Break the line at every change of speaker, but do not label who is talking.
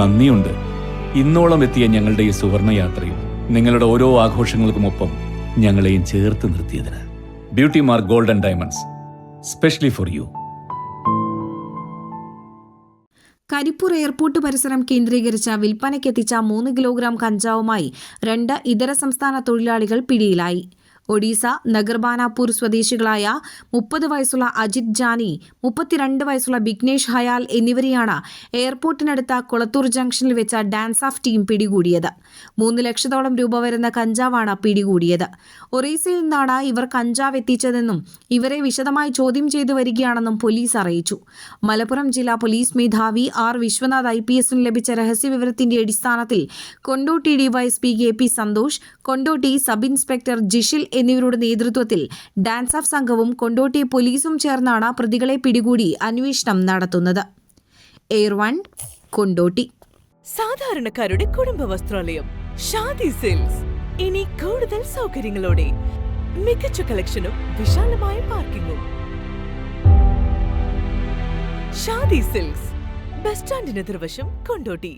നന്ദിയുണ്ട്. ഇന്നോളം എത്തിയ ഞങ്ങളുടെ ഈ സുവർണ യാത്രയും നിങ്ങളുടെ ഓരോ ആഘോഷങ്ങൾക്കുമൊപ്പം ഞങ്ങളെയും ചേർത്ത് നിർത്തിയതിന്. Beauty Mark Golden Diamonds specially for you
Karipur airport പരിസരം കേന്ദ്രീകരിച്ച വിൽപ്പനയ്ക്കെത്തിച്ച മൂന്ന് കിലോഗ്രാം കഞ്ചാവുമായി രണ്ട് ഇതര സംസ്ഥാന തൊഴിലാളികൾ പിടിയിലായി. ഒഡീസ നഗർബാനാപൂർ സ്വദേശികളായ മുപ്പത് വയസ്സുള്ള അജിത് ജാനി മുപ്പത്തിരണ്ട് വയസ്സുള്ള ബിഗ്നേഷ് ഹയാൽ എന്നിവരെയാണ് എയർപോർട്ടിനടുത്ത കുളത്തൂർ ജംഗ്ഷനിൽ വെച്ച ഡാൻസ് ഓഫ് ടീം പിടികൂടിയത്. മൂന്ന് ലക്ഷത്തോളം രൂപ വരുന്ന കഞ്ചാവാണ് പിടികൂടിയത്. ഒറീസയിൽ നിന്നാണ് ഇവർ കഞ്ചാവ് എത്തിച്ചതെന്നും ഇവരെ വിശദമായി ചോദ്യം ചെയ്തു വരികയാണെന്നും പോലീസ് അറിയിച്ചു. മലപ്പുറം ജില്ലാ പോലീസ് മേധാവി ആർ വിശ്വനാഥ് ഐ പി എസിന് ലഭിച്ച രഹസ്യവിവരത്തിന്റെ അടിസ്ഥാനത്തിൽ Kondotty DYSP K P Santhosh Kondotty sub inspector Jishil എന്നിവരുടെ നേതൃത്വത്തിൽ ഡാൻസ് ഓഫ് സംഘവും കൊണ്ടോട്ടി പോലീസും ചേർന്നാണ് പ്രതികളെ പിടികൂടി അന്വേഷണം നടത്തുന്നത്. Air One Kondotty.
സാധാരണക്കാരുടെ കുടുംബ വസ്ത്രാലയം ഷാദി സെയിൽസ് ഇനി കൂടുതൽ സൗകര്യങ്ങളോടെ മികച്ച കളക്ഷനും വിശാലമായ പാർക്കിങ്ങും. ഷാദി സിൽക്സ് ബസ് സ്റ്റാൻഡിന് എതിർവശം കൊണ്ടോട്ടി.